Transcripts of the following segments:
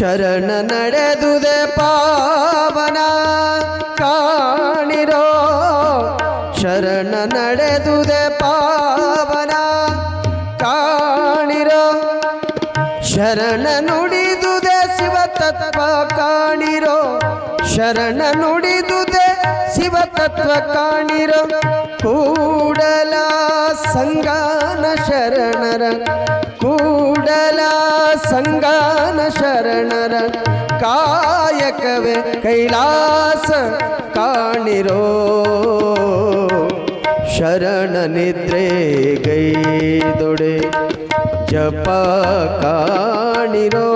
ಶರಣ ನಡೆದುದೆ ಪಾವನ ಕಾಣಿರೋ. ಶರಣ ನಡೆದುದೆ ಪಾವನ ಕಾಣಿರೋ. ಶರಣ ನುಡಿದುದೆ ಶಿವ ತತ್ವ ಕಾಣಿರೋ. ಶರಣ ನುಡಿದುದೆ ಶಿವ ತತ್ವ ಕಾಣಿರೋ. ಕೂಡಲ ಸಂಗಾನ ಶರಣರ, ಕೂಡಲ ಸಂಗಾನ ಶರಣರ ಕಾಯಕವೇ ಕೈಲಾಸ ಕಾಣಿರೋ. ಶರಣ ನಿದ್ರೆ ಗೈದೊಡೆ ಜಪ ಕಾಣಿರೋ.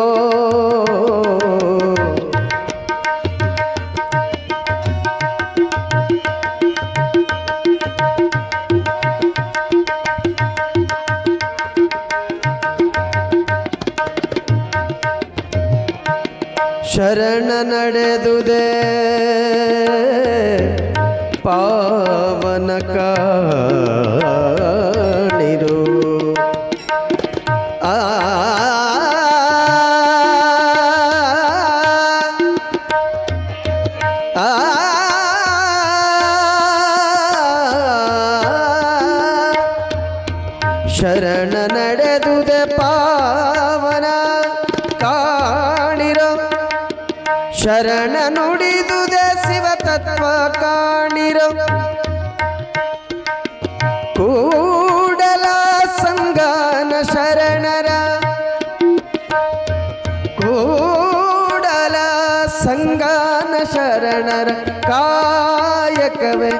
ಶರಣ ನಡೆದುದೇ ಪಾವನ ಕಾಣಿರು ಆ ಆ ಕೂಡಲ ಸಂಗಾನ ಶರಣರ ಕೂಡಲ ಸಂಗಾನ ಶರಣರ ಕಾಯಕವೇ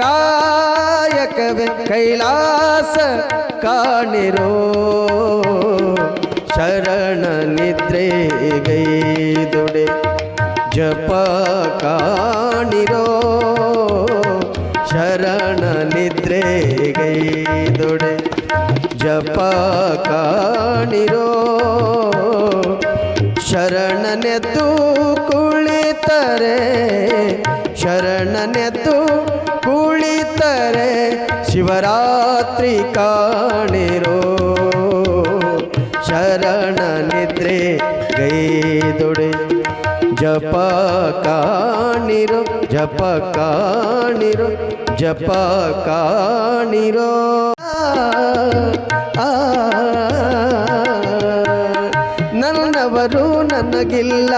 ಕಾಯಕವೇ, ಕೈಲಾಸ ಕಾಣಿರೋ ಶರಣ ನಿದ್ರೆ ಗೈದೊಡೆ, ಜಪ ಕಾಣಿರೋ ಶರಣ ನಿದ್ರೆ ಗೈದೊಡೆ ಜಪ ಕಾಣಿರೋ ಶರಣನೆದ್ದು ಕುಳಿತರೆ ಶರಣನೆದ್ದು ಕುಳಿತರೆ ಶಿವರಾತ್ರಿ ಕಾಣಿರೋ ಶರಣ ನಿದ್ರೆ ಗೈದೊಡೆ ಜಪ ಕಾಣಿರೋ ಜಪ ಕಾಣಿರೋ ಜಪ ಕಾಣಿರೋ ನನ್ನವರು ನನಗಿಲ್ಲ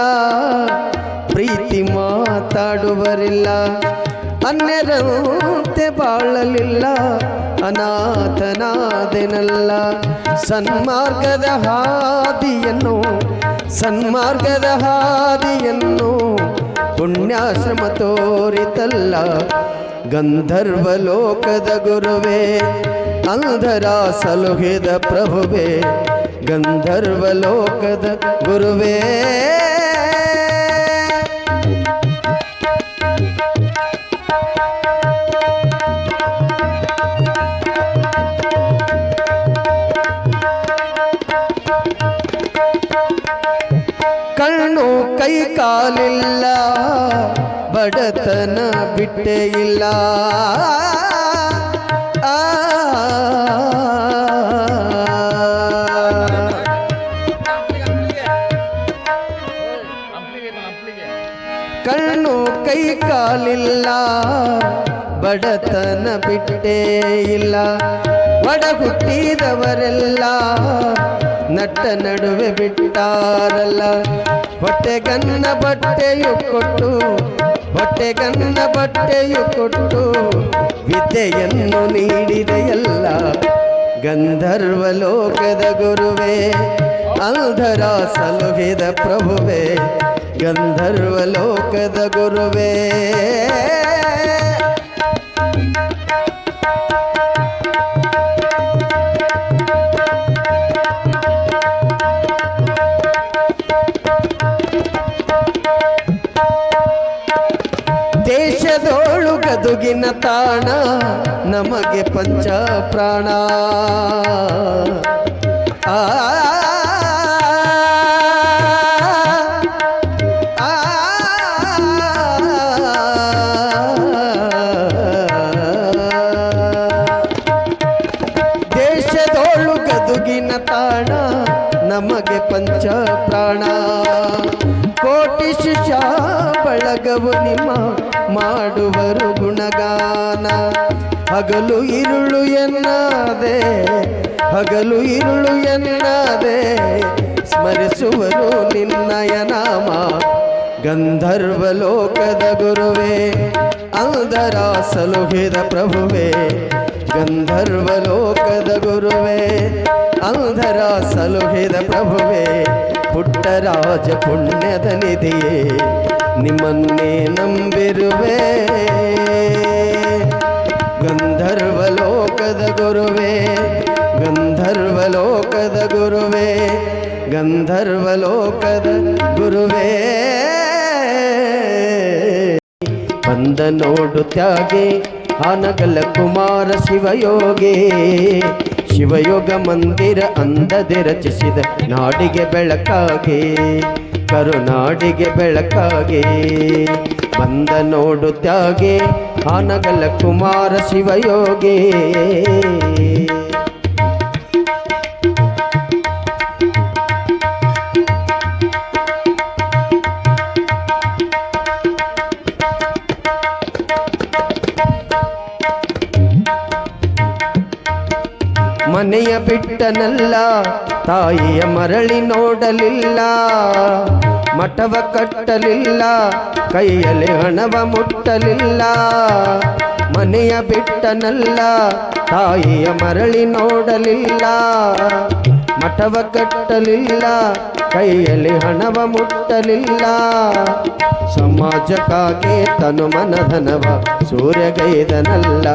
ಪ್ರೀತಿ ಮಾತಾಡುವರಿಲ್ಲ ಅನ್ಯರಂತೆ ಬಾಳಲಿಲ್ಲ ಅನಾಥನಾದೆನಲ್ಲ ಸನ್ಮಾರ್ಗದ ಹಾದಿಯನ್ನು ಸನ್ಮಾರ್ಗದ ಹಾದಿಯನ್ನು ಪುಣ್ಯಾಶ್ರಮ ತೋರಿತಲ್ಲ ಗಂಧರ್ವ ಲೋಕದ ಗುರುವೇ ಅಂಧರ ಸಲುಹಿದ ಪ್ರಭುವೇ ಗಂಧರ್ವ ಲೋಕದ ಗುರುವೇ. ಕಣ್ಣು ಕೈ ಕಾಲಿಲ್ಲ. ಬಡತನ ಬಿಟ್ಟೆ ಇಲ್ಲ. ಕಣ್ಣು ಕೈ ಕಾಲಿಲ್ಲ. ಬಡತನ ಬಿಟ್ಟೇ ಇಲ್ಲ. ಒಡ ಹುಟ್ಟಿದವರೆಲ್ಲ ನಟ್ಟ ನಡುವೆ ಬಿಟ್ಟಾರಲ್ಲ. ಹೊಟ್ಟೆಗನ್ನ ಬಟ್ಟೆಯು ಕೊಟ್ಟು ಹೊಟ್ಟೆಗನ್ನ ಬಟ್ಟೆಯು ಕೊಟ್ಟು ವಿದ್ಯೆಯನ್ನು ನೀಡಿದೆಯಲ್ಲ ಗಂಧರ್ವ ಲೋಕದ ಗುರುವೇ ಅಂಧರ ಸಲುಹಿದ ಪ್ರಭುವೇ ಗಂಧರ್ವ ಲೋಕದ ಗುರುವೇ. ಗದುಗಿನ ತಾಣ ನಮಗೆ ಪಂಚ ಪ್ರಾಣ ಆ, ಹಗಲು ಇರುಳು ಎನ್ನದೆ, ಹಗಲು ಇರುಳು ಎನ್ನದೆ, ಸ್ಮರಿಸುವರು ನಿನ್ನಯ ನಾಮ ಗಂಧರ್ವ ಲೋಕದ ಗುರುವೇ ಅಂದರ ಸಲುಹಿದ ಪ್ರಭುವೇ. ಗಂಧರ್ವ ಲೋಕದ ಗುರುವೇ, ಅಂಧರ ಸಲುಹಿದ ಪ್ರಭುವೇ. ಪುಟ್ಟರಾಜ ಪುಣ್ಯದ ನಿಧಿಯೇ, ನಿಮ್ಮನ್ನೇ ನಂಬಿರುವೆ. ಲೋಕದ ಗುರುವೇ ಗಂಧರ್ವ ಲೋಕದ ಗುರುವೇ ಗಂಧರ್ವ ಲೋಕದ ಗುರುವೇ. ಬಂದ ನೋಡು ತ್ಯಾಗೆ ಆನಗಲ ಕುಮಾರ ಶಿವಯೋಗಿ. ಶಿವಯೋಗ ಮಂದಿರ ಅಂದದೆ ರಚಿಸಿದ ನಾಡಿಗೆ ಬೆಳಕಾಗಿ, ಕರುನಾಡಿಗೆ ಬೆಳಕಾಗೆ. ಬಂದ ನೋಡು ತ್ಯಾಗೆ ಆನಗಲ ಕುಮಾರ ಶಿವಯೋಗಿ. ಮನೆಯ ಬಿಟ್ಟನಲ್ಲ ತಾಯಿಯ ಮರಳಿ ನೋಡಲಿಲ್ಲ. ಮಠವ ಕಟ್ಟಲಿಲ್ಲ, ಕೈಯಲ್ಲಿ ಹಣವ ಮುಟ್ಟಲಿಲ್ಲ. ಮನೆಯ ಬಿಟ್ಟನಲ್ಲ, ತಾಯಿಯ ಮರಳಿ ನೋಡಲಿಲ್ಲ. ಮಠವ ಕಟ್ಟಲಿಲ್ಲ, ಕೈಯಲ್ಲಿ ಹಣವ ಮುಟ್ಟಲಿಲ್ಲ. ಸಮಾಜಕ್ಕಾಗಿ ತನು ಮನಧನವ ಸೂರ್ಯಗೈದನಲ್ಲ.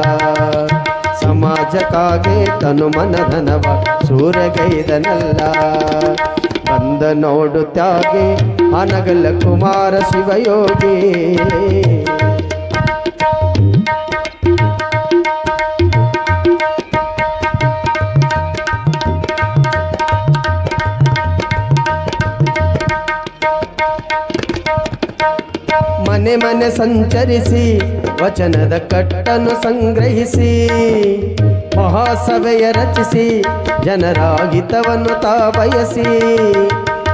ಸಮಾಜಕ್ಕಾಗಿ ತನು ಮನಧನವ ಸೂರ್ಯಗೈದನಲ್ಲ. ಬಂದ ನೋಡು ತ್ಯಾಗಿ ಅನಗಲ ಕುಮಾರ ಶಿವಯೋಗಿ. ಮನೆ ಮನೆ ಸಂಚರಿಸಿ ವಚನದ ಕಟ್ಟನ್ನು ಸಂಗ್ರಹಿಸಿ. ಮಹಾಸಭೆಯ ರಚಿಸಿ ಜನರ ಹಿತವನ್ನು ತಾ ಬಯಸಿ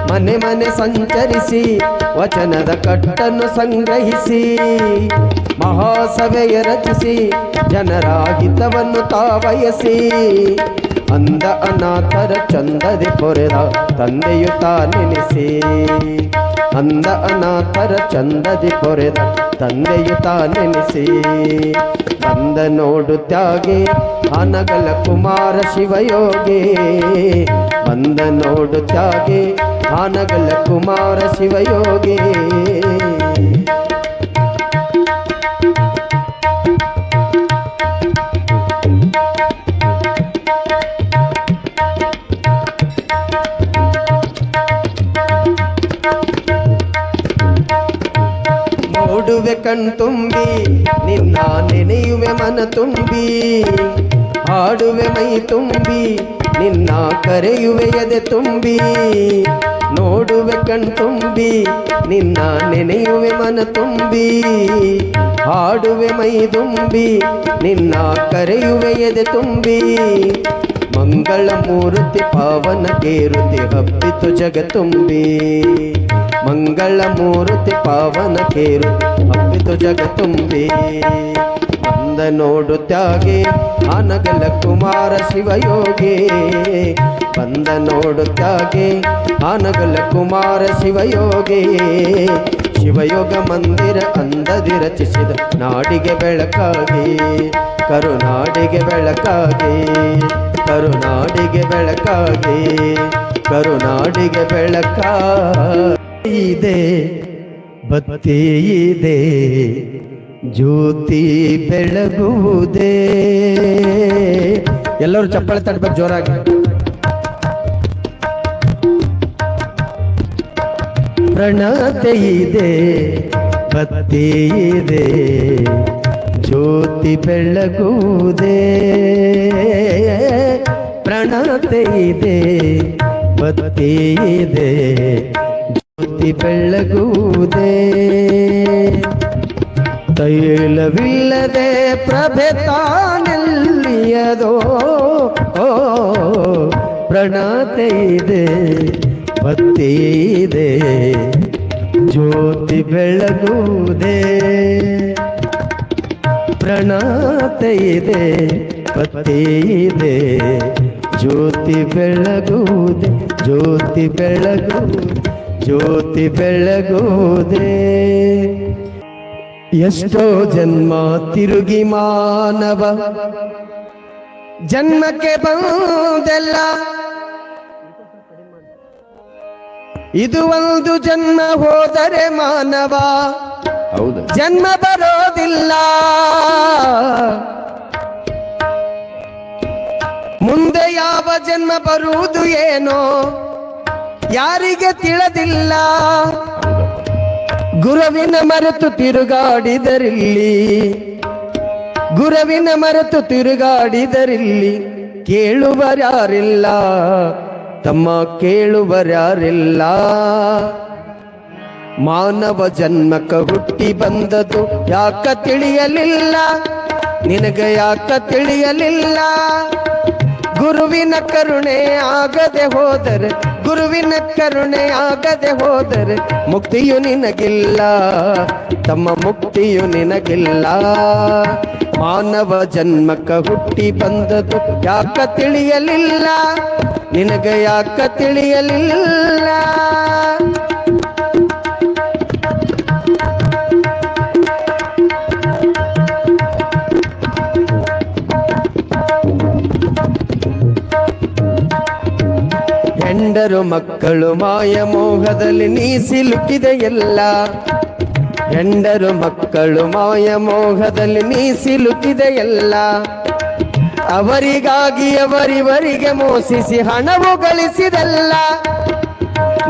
ಮನೆ ಮನೆ ಸಂಚರಿಸಿ, ವಚನದ ಕಟ್ಟನ್ನು ಸಂಗ್ರಹಿಸಿ, ಮಹಾಸಭೆಯ ರಚಿಸಿ ಜನರ ಹಿತವನ್ನು ತಾ ಬಯಸಿ ಅಂದ ಅನಾಥರ ಚಂದದೆ ಪೊರೆದ ತಂದೆಯು ತಾನೆನಿಸಿ, ಅಂದ ಅನಾಥರ ಚಂದದಿ ಪೊರೆದ ತಂದೆಯು ತಾನೆನಿಸಿ, ಬಂದ ನೋಡು ಅನಗಲ ಕುಮಾರ ಶಿವಯೋಗಿ ಬಂದ ನೋಡು ಆನಗಲ ಕುಮಾರ ಶಿವಯೋಗಿ. ನೋಡುವೆ ಕಣ್ತುಂಬಿ ನಿನ್ನ ನೆನೆಯುವೆ ಮನ ತುಂಬಿ ಹಾಡುವೆ ಮೈ ತುಂಬಿ, ನಿನ್ನ ಕರೆಯುವೆ ಎದೆ ತುಂಬಿ. ನೋಡುವೆ ಕಣ್ತುಂಬಿ ನಿನ್ನ ನೆನೆಯುವೆ ಮನ ತುಂಬಿ. ಹಾಡುವೆ ಮೈ ತುಂಬಿ, ನಿನ್ನ ಕರೆಯುವೆ ಎದೆ ತುಂಬಿ. ಮಂಗಳ ಮೂರ್ತಿ ಪಾವನ ಕೇರುತಿ ಹಬ್ಬಿತು ಜಗ ತುಂಬಿ. ಮಂಗಳ ಮೂರ್ತಿ ಪಾವನ ಕೇರು ಹಬ್ಬಿತು ಜಗ ತುಂಬಿ. ಅಂದ ನೋಡು ತ್ಯಾಗಿ. ಆನಗಲ ಕುಮಾರ ಶಿವಯೋಗಿ. ಬಂದ ನೋಡು ತ್ಯಾಗಿ. ಆನಗಲ ಕುಮಾರ ಶಿವಯೋಗಿ. ಶಿವಯೋಗ ಮಂದಿರ ಅಂದದಿ ರಚಿಸಿದ ನಾಡಿಗೆ ಬೆಳಕಾಗಿ. ಕರುನಾಡಿಗೆ ಬೆಳಕಾಗಿ. ಕರುನಾಡಿಗೆ ಬೆಳಕಾಗಿ. ಕರುನಾಡಿಗೆ ಬೆಳಕ ಇದೆ ಬತ್ತಿ ಇದೆ. ಜ್ಯೋತಿ ಬೆಳಗುವುದೇ. ಎಲ್ಲರೂ ಚಪ್ಪಾಳೆ ತಡ್ಬೇಕು ಜೋರಾಗಿ. ಪ್ರಣತೆ ಇದೆ, ಬತ್ತಿ ಇದೆ, ಜ್ಯೋತಿ ಬೆಳಗುವುದೇ. ಪ್ರಣತೆ ಇದೆ, ಬತ್ತಿ ಇದೆ, ಜ್ಯೋತಿ ಬೆಳಗುವುದೇ. ತೈಲವಿಲ್ಲದೆ ಪ್ರಭೆ ತಾನೆಲ್ಲಿಯದೋ ಓ, ಪ್ರಣತೆ ಇದೆ, ಭಕ್ತಿ ಇದೆ, ಜ್ಯೋತಿ ಬೆಳಗುವುದೇ. ಪ್ರಣತೆ ಇದೆ ಪತ್ತಿ ಇದೆ, ಜ್ಯೋತಿ ಬೆಳಗುವುದೇ, ಜ್ಯೋತಿ ಬೆಳಗು ಜ್ಯೋತಿ ಬೆಳಗುವುದೇ. ಎಷ್ಟೋ ಜನ್ಮ ತಿರುಗಿ ಮಾನವ. ಜನ್ಮಕ್ಕೆ ಬಂದೆಲ್ಲ. ಇದು ಒಂದು ಜನ್ಮ ಹೋದರೆ ಮಾನವ. ಹೌದು. ಜನ್ಮ ಬರೋದಿಲ್ಲ. ಮುಂದೆ ಯಾವ ಜನ್ಮ ಬರುವುದು ಏನೋ ಯಾರಿಗೆ ತಿಳಿದಿಲ್ಲ. ಗುರುವಿನ ಮರೆತು ತಿರುಗಾಡಿದರಿಲ್ಲಿ. ಗುರುವಿನ ಮರೆತು ತಿರುಗಾಡಿದರಿಲ್ಲಿ ಕೇಳುವರ್ಯಾರಿಲ್ಲ. ತಮ್ಮ ಕೇಳುವರ್ಯಾರಿಲ್ಲ. ಮಾನವ ಜನ್ಮಕ ಹುಟ್ಟಿ ಬಂದದು ಯಾಕ ತಿಳಿಯಲಿಲ್ಲ? ನಿನಗ ಯಾಕ ತಿಳಿಯಲಿಲ್ಲ? ಗುರುವಿನ ಕರುಣೆ ಆಗದೆ ಹೋದರೆ ಗುರುವಿನ ಕರುಣೆ ಆಗದೆ ಹೋದರೆ ಮುಕ್ತಿಯು ನಿನಗಿಲ್ಲ, ತಮ್ಮ ಮುಕ್ತಿಯು ನಿನಗಿಲ್ಲ. ಮಾನವ ಜನ್ಮಕ ಹುಟ್ಟಿ ಬಂದದು ಯಾಕ ತಿಳಿಯಲಿಲ್ಲ? ನಿನಗೆ ಯಾಕ ತಿಳಿಯಲಿಲ್ಲ? ಹೆಂಡರು ಮಕ್ಕಳು ಮಾಯ ಮೋಹದಲ್ಲಿ ನೀ ಸಿಲುಕಿದೆ ಎಲ್ಲ. ಗಂಡರು ಮಕ್ಕಳು ಮಾಯ ಮೋಹದಲ್ಲಿ ನೀ ಸಿಲುಕಿದೆ ಎಲ್ಲ. ಅವರಿಗಾಗಿ ಅವರಿವರಿಗೆ ಮೋಸಿಸಿ ಹಣವು ಗಳಿಸಿದಲ್ಲ.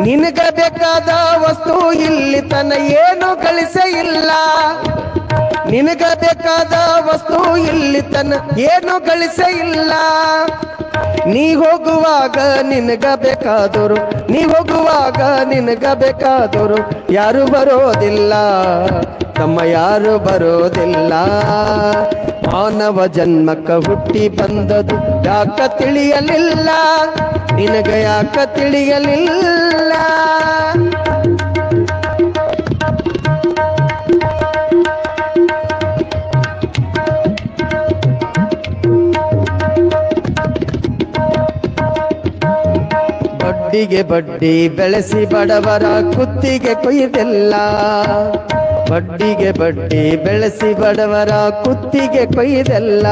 ನಿನಗ ಬೇಕಾದ ವಸ್ತು ಇಲ್ಲಿ ತನ ಏನು ಕಳಿಸೇ ಇಲ್ಲ. ನಿನಗ ಬೇಕಾದ ವಸ್ತು ಇಲ್ಲಿ ತನ ಏನು ಕಳಿಸೇ ಇಲ್ಲ. ನೀ ಹೋಗುವಾಗ ನಿನಗ ಬೇಕಾದರು, ನೀ ಹೋಗುವಾಗ ನಿನಗ ಬೇಕಾದರು ಯಾರು ಬರೋದಿಲ್ಲ. ತಮ್ಮ ಯಾರು ಬರೋದಿಲ್ಲ. ಮಾನವ ಜನ್ಮಕ್ಕ ಹುಟ್ಟಿ ಬಂದದು ಯಾಕ ತಿಳಿಯಲಿಲ್ಲ? ನಿನಗ ಯಾಕ ತಿಳಿಯಲಿಲ್ಲ? ಬಡ್ಡಿಗೆ ಬಡ್ಡಿ ಬೆಳೆಸಿ ಬಡವರ ಕುತ್ತಿಗೆ ಕೊಯ್ದೆಲ್ಲ. ಬಡ್ಡಿಗೆ ಬಡ್ಡಿ ಬೆಳೆಸಿ ಬಡವರ ಕುತ್ತಿಗೆ ಕೊಯ್ದೆಲ್ಲ.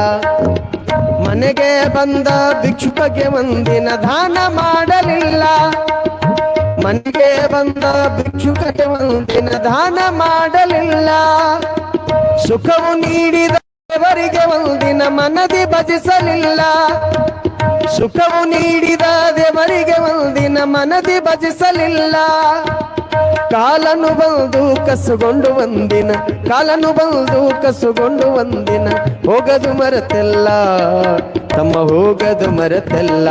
ಮನೆಗೆ ಬಂದ ಭಿಕ್ಷುಕಗೆ ಒಂದಿನ ದಾನ ಮಾಡಲಿಲ್ಲ. ಮನೆಗೆ ಬಂದ ಭಿಕ್ಷುಕಗೆ ಒಂದಿನ ದಾನ ಮಾಡಲಿಲ್ಲ. ಸುಖವು ನೀಡಿದ ದೇವರಿಗೆ ಒಂದಿನ ಮನದಿ ಭಜಿಸಲಿಲ್ಲ. ಸುಖವು ನೀಡಿದ ದೇವರಿಗೆ ಒಂದಿನ ಮನದಿ ಭಜಿಸಲಿಲ್ಲ. ಕಾಲನು ಬಂದು ಕಸುಗೊಂಡು ಒಂದಿನ ಕಾಲನು ಬಂದು ಕಸುಗೊಂಡು ಒಂದಿನ ಹೋಗದು ಮರೆತೆಲ್ಲ, ತಮ್ಮ ಹೋಗದು ಮರೆತೆಲ್ಲ.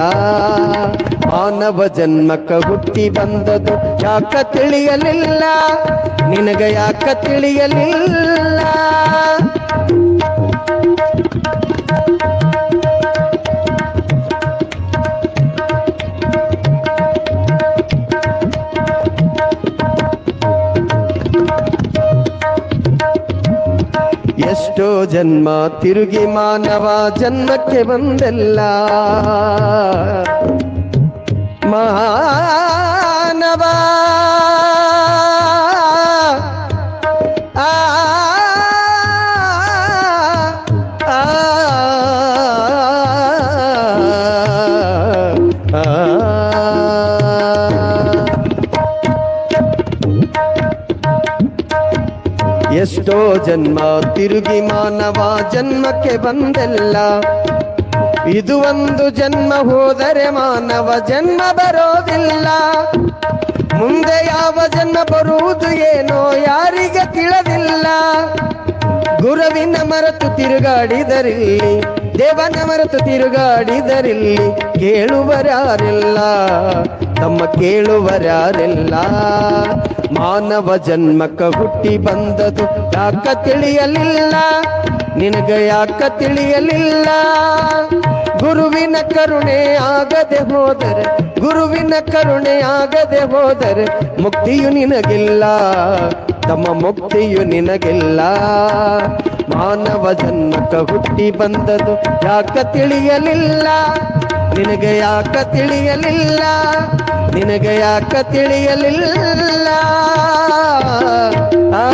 ಮಾನವ ಜನ್ಮಕ್ಕ ಹುಟ್ಟಿ ಬಂದದು ಯಾಕ ತಿಳಿಯಲಿಲ್ಲ? ನಿನಗ ಯಾಕ ತಿಳಿಯಲಿಲ್ಲ? ಎಷ್ಟೋ ಜನ್ಮ ತಿರುಗಿ ಮಾನವ ಜನ್ಮಕ್ಕೆ ಬಂದೆಲ್ಲ. ಮಾನವ ಜನ್ಮ, ತಿರುಗಿ ಮಾನವ ಜನ್ಮಕ್ಕೆ ಬಂದೆಲ್ಲ. ಇದು ಒಂದು ಜನ್ಮ ಹೋದರೆ ಮಾನವ ಜನ್ಮ ಬರೋದಿಲ್ಲ. ಮುಂದೆ ಯಾವ ಜನ್ಮ ಬರುವುದು ಏನೋ ಯಾರಿಗೆ ತಿಳದಿಲ್ಲ. ಗುರುವಿನ ಮರೆತು ತಿರುಗಾಡಿದರಿಲ್ಲಿ, ದೇವನ ಮರೆತು ತಿರುಗಾಡಿದರಿಲ್ಲಿ ಕೇಳುವರ್ಯಾರಿಲ್ಲ ತಮ್ಮ ಕೇಳುವರಾರೆಲ್ಲ ಮಾನವ ಜನ್ಮಕ್ಕ ಹುಟ್ಟಿ ಬಂದದು ಯಾಕ ತಿಳಿಯಲಿಲ್ಲ? ನಿನಗ ಯಾಕ ತಿಳಿಯಲಿಲ್ಲ? ಗುರುವಿನ ಕರುಣೆ ಆಗದೆ ಹೋದರೆ, ಗುರುವಿನ ಕರುಣೆ ಆಗದೆ ಹೋದರೆ ಮುಕ್ತಿಯು ನಿನಗಿಲ್ಲ, ತಮ್ಮ ಮುಕ್ತಿಯು ನಿನಗಿಲ್ಲ. ಮಾನವ ಜನ್ಮಕ ಹುಟ್ಟಿ ಬಂದದು ಯಾಕ ತಿಳಿಯಲಿಲ್ಲ? ನಿನಗೆ ಯಾಕ ತಿಳಿಯಲಿಲ್ಲ? ನಿನಗೆ ಯಾಕ ತಿಳಿಯಲಿಲ್ಲ? ಆ